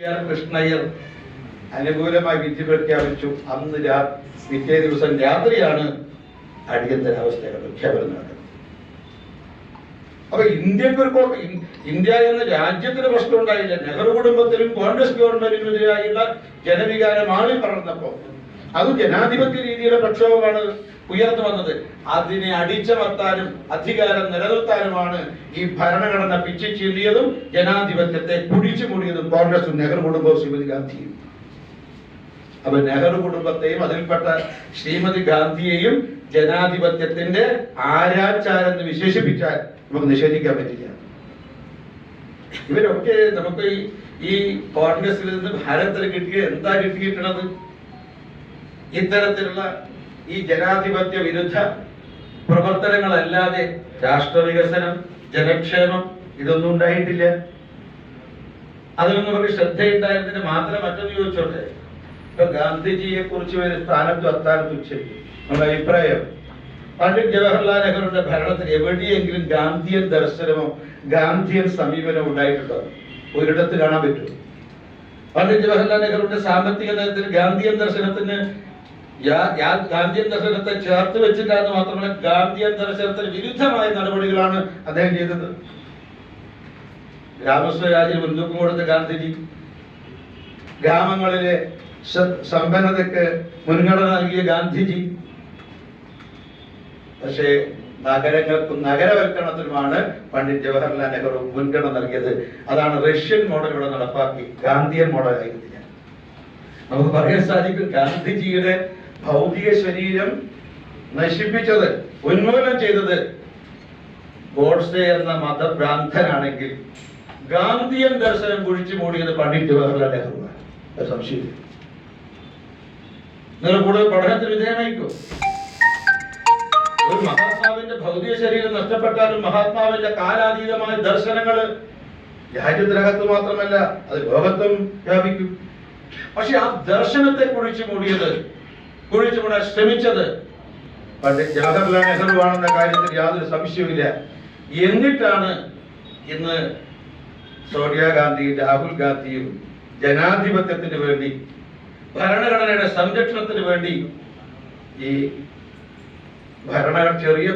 കൃഷ്ണയ്യർ. അനുകൂലമായി വിധി പ്രഖ്യാപിച്ചു. അന്ന് പിറ്റേ ദിവസം രാത്രിയാണ് അടിയന്തരാവസ്ഥയുടെ പ്രഖ്യാപനം അപ്പൊ ഇന്ത്യയ്ക്ക് ഒരു ഇന്ത്യ എന്ന രാജ്യത്തിന് പ്രശ്നം ഉണ്ടായില്ല. നെഹ്റു കുടുംബത്തിനും കോൺഗ്രസ് ഗവൺമെന്റിനെതിരായുള്ള ജനവികാരം ആളി പടർന്നപ്പോ അത് ജനാധിപത്യ രീതിയിലെ പ്രക്ഷോഭമാണ് ഉയർന്നു വന്നത്. അതിനെ അടിച്ചമർത്താനും അധികാരം നിലനിർത്താനുമാണ് ഈ ഭരണഘടന പിച്ചു ജനാധിപത്യത്തെ കുടിച്ചു മൂടിയതും കോൺഗ്രസും നെഹ്റു കുടുംബവും ശ്രീമതി ഗാന്ധിയും. അപ്പൊ നെഹ്റു കുടുംബത്തെയും അതിൽപ്പെട്ട ശ്രീമതി ഗാന്ധിയെയും ജനാധിപത്യത്തിന്റെ ആരാച്ചാരെന്ന് വിശേഷിപ്പിച്ചാൽ നമുക്ക് നിഷേധിക്കാൻ പറ്റില്ല. ഇവരൊക്കെ നമുക്ക് ഈ കോൺഗ്രസിൽ നിന്ന് ഭാരതത്തിൽ കിട്ടിയ എന്താ കിട്ടിയിട്ടുള്ളത്? ഇത്തരത്തിലുള്ള ഈ ജനാധിപത്യ വിരുദ്ധ പ്രവർത്തനങ്ങളല്ലാതെ രാഷ്ട്ര വികസനം ജനക്ഷേമം ഇതൊന്നും ഉണ്ടായിട്ടില്ല. അതിലൊന്നും നമുക്ക് ശ്രദ്ധയുണ്ടായിരുന്നതിന് മാത്രം മറ്റൊന്ന് ചോദിച്ചോട്ടെ? ഇപ്പൊ ഗാന്ധിജിയെ കുറിച്ച് ഒരു സ്ഥാനത്തും അസ്ഥാനത്തും ഉച്ചരിക്കും. നമ്മുടെ അഭിപ്രായം. പണ്ഡിറ്റ് ജവഹർലാൽ നെഹ്റുവിന്റെ ഭരണത്തിൽ എവിടെയെങ്കിലും ഗാന്ധിയൻ ദർശനമോ ഗാന്ധിയൻ സമീപനമോ ഉണ്ടായിട്ടുണ്ടോ? ഒരിടത്ത് കാണാൻ പറ്റും. പണ്ഡിറ്റ് ജവഹർലാൽ നെഹ്റുവിന്റെ സാമ്പത്തിക നയത്തിൽ ഗാന്ധിയൻ ദർശനത്തിന് ഗാന്ധിയൻ ദർശനത്തെ ചേർത്ത് വെച്ചിട്ടാന്ന് മാത്രമല്ല ഗാന്ധിയൻ ദർശനത്തിന് വിരുദ്ധമായ നടപടികളാണ് അദ്ദേഹം ചെയ്തത്. ഗ്രാമസ്വരാജ്യം മുൻതൂക്കം കൊടുത്ത ഗാന്ധിജി ഗ്രാമങ്ങളിലെ സമ്പന്നതയ്ക്ക് മുൻഗണന നൽകിയ ഗാന്ധിജി. പക്ഷേ നഗരങ്ങൾക്കും നഗരവൽക്കരണത്തിനുമാണ് പണ്ഡിറ്റ് ജവഹർലാൽ നെഹ്റു മുൻഗണന നൽകിയത്. അതാണ് റഷ്യൻ മോഡൽ ഇവിടെ നടപ്പാക്കി. ഗാന്ധിയൻ മോഡൽ ആയിരുന്നില്ല നമുക്ക് പറയാൻ സാധിക്കും ഗാന്ധിജിയുടെ ഭൗതിക ശരീരം നശിപ്പിച്ചത് ഉന്മൂലനം ചെയ്തത് ഗോഡ്സെ എന്ന മതഭ്രാന്തനാണെങ്കിൽ ഗാന്ധിയൻ ദർശനം കുഴിച്ചു മൂടിയത് പണ്ഡിറ്റ് ജവഹർലാൽ നെഹ്റുവാണ് സംശയം നിങ്ങൾ കൂടുതൽ പഠനത്തിന് വിധേയമായിക്കോ ഒരു മഹാത്മാവിന്റെ ഭൗതിക ശരീരം നഷ്ടപ്പെട്ടാലും മഹാത്മാവിന്റെ കാലാതീതമായ ദർശനങ്ങൾ രാജ്യത്തിനകത്ത് മാത്രമല്ല അത് ലോകത്തും വ്യാപിക്കും. പക്ഷെ ആ ദർശനത്തെ കുഴിച്ചു മൂടിയത് കുഴിച്ചു മൂടാൻ ശ്രമിച്ചത്. പക്ഷേ ജവഹർലാൽ നെഹ്റു ആണെന്ന കാര്യത്തിൽ യാതൊരു സംശയവുമില്ല. എന്നിട്ടാണ് ഇന്ന് സോണിയാഗാന്ധി രാഹുൽ ഗാന്ധിയും ജനാധിപത്യത്തിന് വേണ്ടി ഭരണഘടനയുടെ സംരക്ഷണത്തിന് വേണ്ടി ഈ ഭരണ ചെറിയ